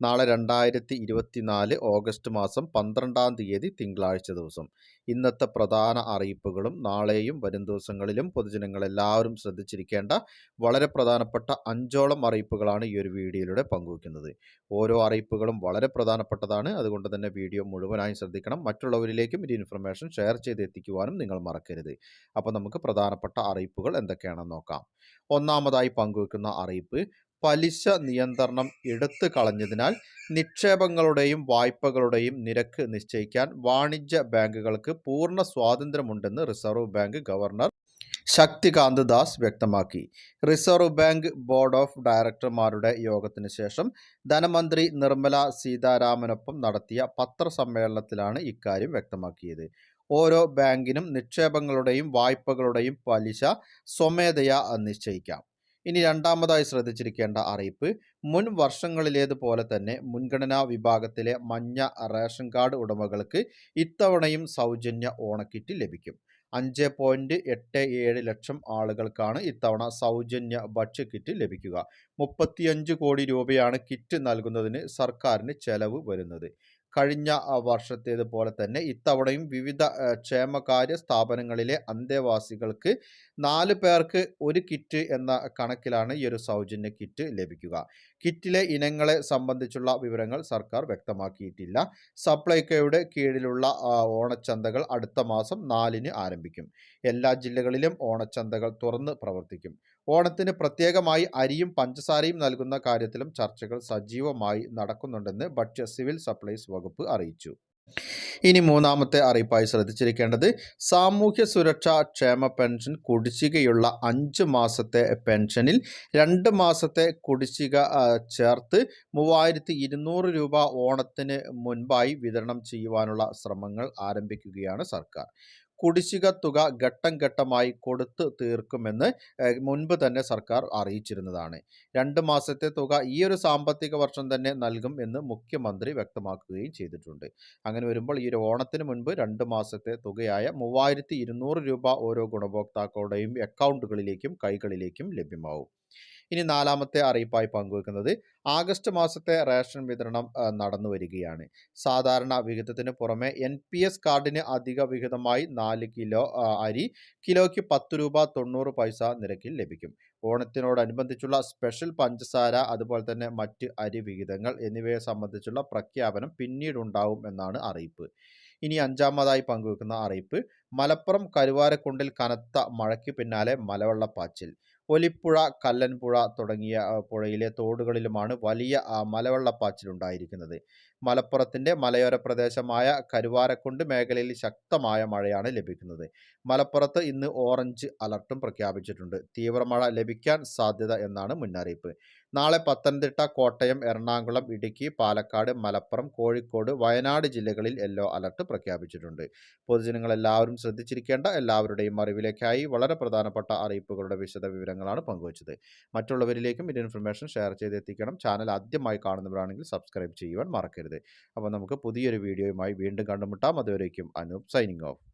നാളെ രണ്ടായിരത്തി ഇരുപത്തിനാല് ഓഗസ്റ്റ് മാസം പന്ത്രണ്ടാം തീയതി തിങ്കളാഴ്ച ദിവസം. ഇന്നത്തെ പ്രധാന അറിയിപ്പുകളും നാളെയും വരും ദിവസങ്ങളിലും പൊതുജനങ്ങളെല്ലാവരും ശ്രദ്ധിച്ചിരിക്കേണ്ട വളരെ പ്രധാനപ്പെട്ട അഞ്ചോളം അറിയിപ്പുകളാണ് ഈ ഒരു വീഡിയോയിലൂടെ പങ്കുവയ്ക്കുന്നത്. ഓരോ അറിയിപ്പുകളും വളരെ പ്രധാനപ്പെട്ടതാണ്. അതുകൊണ്ട് തന്നെ വീഡിയോ മുഴുവനായും ശ്രദ്ധിക്കണം. മറ്റുള്ളവരിലേക്കും ഈ ഇൻഫർമേഷൻ ഷെയർ ചെയ്ത് എത്തിക്കുവാനും നിങ്ങൾ മറക്കരുത്. അപ്പോൾ നമുക്ക് പ്രധാനപ്പെട്ട അറിയിപ്പുകൾ എന്തൊക്കെയാണെന്ന് നോക്കാം. ഒന്നാമതായി പങ്കുവയ്ക്കുന്ന അറിയിപ്പ് പലിശ നിയന്ത്രണം എടുത്തു കളഞ്ഞതിനാൽ നിക്ഷേപങ്ങളുടെയും വായ്പകളുടെയും നിരക്ക് നിശ്ചയിക്കാൻ വാണിജ്യ ബാങ്കുകൾക്ക് പൂർണ സ്വാതന്ത്ര്യമുണ്ടെന്ന് reserve bank governor Shaktikanta Das വ്യക്തമാക്കി. റിസർവ് ബാങ്ക് ബോർഡ് ഓഫ് ഡയറക്ടർമാരുടെ യോഗത്തിന് ശേഷം ധനമന്ത്രി നിർമ്മല സീതാരാമനൊപ്പം നടത്തിയ പത്രസമ്മേളനത്തിലാണ് ഇക്കാര്യം വ്യക്തമാക്കിയത്. ഓരോ ബാങ്കിനും നിക്ഷേപങ്ങളുടെയും വായ്പകളുടെയും പലിശ സ്വമേധയാ നിശ്ചയിക്കാം. ഇനി രണ്ടാമതായി ശ്രദ്ധിച്ചിരിക്കേണ്ട അറിയിപ്പ് മുൻ വർഷങ്ങളിലേതുപോലെ തന്നെ മുൻഗണനാ വിഭാഗത്തിലെ മഞ്ഞ റേഷൻ കാർഡ് ഉടമകൾക്ക് ഇത്തവണയും സൗജന്യ ഓണക്കിറ്റ് ലഭിക്കും. അഞ്ച് പോയിന്റ് എട്ട് ഏഴ് ലക്ഷം ആളുകൾക്കാണ് ഇത്തവണ സൗജന്യ ഭക്ഷ്യക്കിറ്റ് ലഭിക്കുക. മുപ്പത്തിയഞ്ച് കോടി രൂപയാണ് കിറ്റ് നൽകുന്നതിന് സർക്കാരിന് ചെലവ് വരുന്നത്. കഴിഞ്ഞ വർഷത്തേതുപോലെ തന്നെ ഇത്തവണയും വിവിധ ക്ഷേമകാര്യ സ്ഥാപനങ്ങളിലെ അന്തേവാസികൾക്ക് നാല് പേർക്ക് ഒരു കിറ്റ് എന്ന കണക്കിലാണ് ഈ ഒരു സൗജന്യ കിറ്റ് ലഭിക്കുക. കിറ്റിലെ ഇനങ്ങളെ സംബന്ധിച്ചുള്ള വിവരങ്ങൾ സർക്കാർ വ്യക്തമാക്കിയിട്ടില്ല. സപ്ലൈകോയുടെ കീഴിലുള്ള ഓണച്ചന്തകൾ അടുത്ത മാസം നാലിന് ആരംഭിക്കും. എല്ലാ ജില്ലകളിലും ഓണച്ചന്തകൾ തുറന്ന് പ്രവർത്തിക്കും. ഓണത്തിന് പ്രത്യേകമായി അരിയും പഞ്ചസാരയും നൽകുന്ന കാര്യത്തിലും ചർച്ചകൾ സജീവമായി നടക്കുന്നുണ്ടെന്ന് ഭക്ഷ്യ സിവിൽ സപ്ലൈസ് വകുപ്പ് അറിയിച്ചു. ഇനി മൂന്നാമത്തെ അറിയിപ്പായി ശ്രദ്ധിച്ചിരിക്കേണ്ടത് സാമൂഹ്യ സുരക്ഷാ ക്ഷേമ പെൻഷൻ കുടിശ്ശികയുള്ള അഞ്ച് മാസത്തെ പെൻഷനിൽ രണ്ട് മാസത്തെ കുടിശ്ശിക ചേർത്ത് മൂവായിരത്തി ഇരുന്നൂറ് രൂപ ഓണത്തിന് മുൻപായി വിതരണം ചെയ്യുവാനുള്ള ശ്രമങ്ങൾ ആരംഭിക്കുകയാണ് സർക്കാർ. കുടിശ്ശിക തുക ഘട്ടം ഘട്ടമായി കൊടുത്തു തീർക്കുമെന്ന് മുൻപ് തന്നെ സർക്കാർ അറിയിച്ചിരുന്നതാണ്. രണ്ട് മാസത്തെ തുക ഈ ഒരു സാമ്പത്തിക വർഷം തന്നെ നൽകും എന്ന് മുഖ്യമന്ത്രി വ്യക്തമാക്കുകയും ചെയ്തിട്ടുണ്ട്. അങ്ങനെ വരുമ്പോൾ ഈ ഒരു ഓണത്തിന് മുൻപ് രണ്ട് മാസത്തെ തുകയായ മൂവായിരത്തി രൂപ ഓരോ ഗുണഭോക്താക്കളുടെയും അക്കൗണ്ടുകളിലേക്കും കൈകളിലേക്കും ലഭ്യമാവും. ഇനി നാലാമത്തെ അറിയിപ്പായി പങ്കുവെക്കുന്നത് ആഗസ്റ്റ് മാസത്തെ റേഷൻ വിതരണം നടന്നു വരികയാണ്. സാധാരണ വിഹിതത്തിന് പുറമെ എൻ പി എസ് കാർഡിന് അധിക വിഹിതമായി നാല് കിലോ അരി കിലോയ്ക്ക് പത്ത് രൂപ തൊണ്ണൂറ് പൈസ നിരക്കിൽ ലഭിക്കും. ഓണത്തിനോടനുബന്ധിച്ചുള്ള സ്പെഷ്യൽ പഞ്ചസാര അതുപോലെ തന്നെ മറ്റ് അരി വിഹിതങ്ങൾ എന്നിവയെ സംബന്ധിച്ചുള്ള പ്രഖ്യാപനം പിന്നീടുണ്ടാവും എന്നാണ് അറിയിപ്പ്. ഇനി അഞ്ചാമതായി പങ്കുവെക്കുന്ന അറിയിപ്പ് മലപ്പുറം കരുവാരക്കുണ്ടിൽ കനത്ത മഴയ്ക്ക് പിന്നാലെ മലവെള്ളപ്പാച്ചിൽ. ഒലിപ്പുഴ കല്ലൻപുഴ തുടങ്ങിയ പുഴയിലെ തോടുകളിലുമാണ് വലിയ മലവെള്ളപ്പാച്ചിലുണ്ടായിരിക്കുന്നത്. മലപ്പുറത്തിന്റെ മലയോര പ്രദേശമായ കരുവാരക്കുണ്ട് മേഖലയിൽ ശക്തമായ മഴയാണ് ലഭിക്കുന്നത്. മലപ്പുറത്ത് ഇന്ന് ഓറഞ്ച് അലർട്ടും പ്രഖ്യാപിച്ചിട്ടുണ്ട്. തീവ്രമഴ ലഭിക്കാൻ സാധ്യത എന്നാണ് മുന്നറിയിപ്പ്. നാളെ പത്തനംതിട്ട കോട്ടയം എറണാകുളം ഇടുക്കി പാലക്കാട് മലപ്പുറം കോഴിക്കോട് വയനാട് ജില്ലകളിൽ യെല്ലോ അലർട്ട് പ്രഖ്യാപിച്ചിട്ടുണ്ട്. പൊതുജനങ്ങൾ എല്ലാവരും ശ്രദ്ധിച്ചിരിക്കേണ്ട എല്ലാവരുടെയും അറിവിലേക്കായി വളരെ പ്രധാനപ്പെട്ട അറിയിപ്പുകളുടെ വിശദവിവരങ്ങളാണ് പങ്കുവച്ചത്. മറ്റുള്ളവരിലേക്കും ഇത് ഇൻഫർമേഷൻ ഷെയർ ചെയ്തെത്തിക്കണം. ചാനൽ ആദ്യമായി കാണുന്നവരാണെങ്കിൽ സബ്സ്ക്രൈബ് ചെയ്യുവാൻ മറക്കരുത്. അപ്പോൾ നമുക്ക് പുതിയൊരു വീഡിയോയുമായി വീണ്ടും കണ്ടുമുട്ടാം. അതുവരേക്കും അനൂപ് സൈനിങ് ഓഫ്.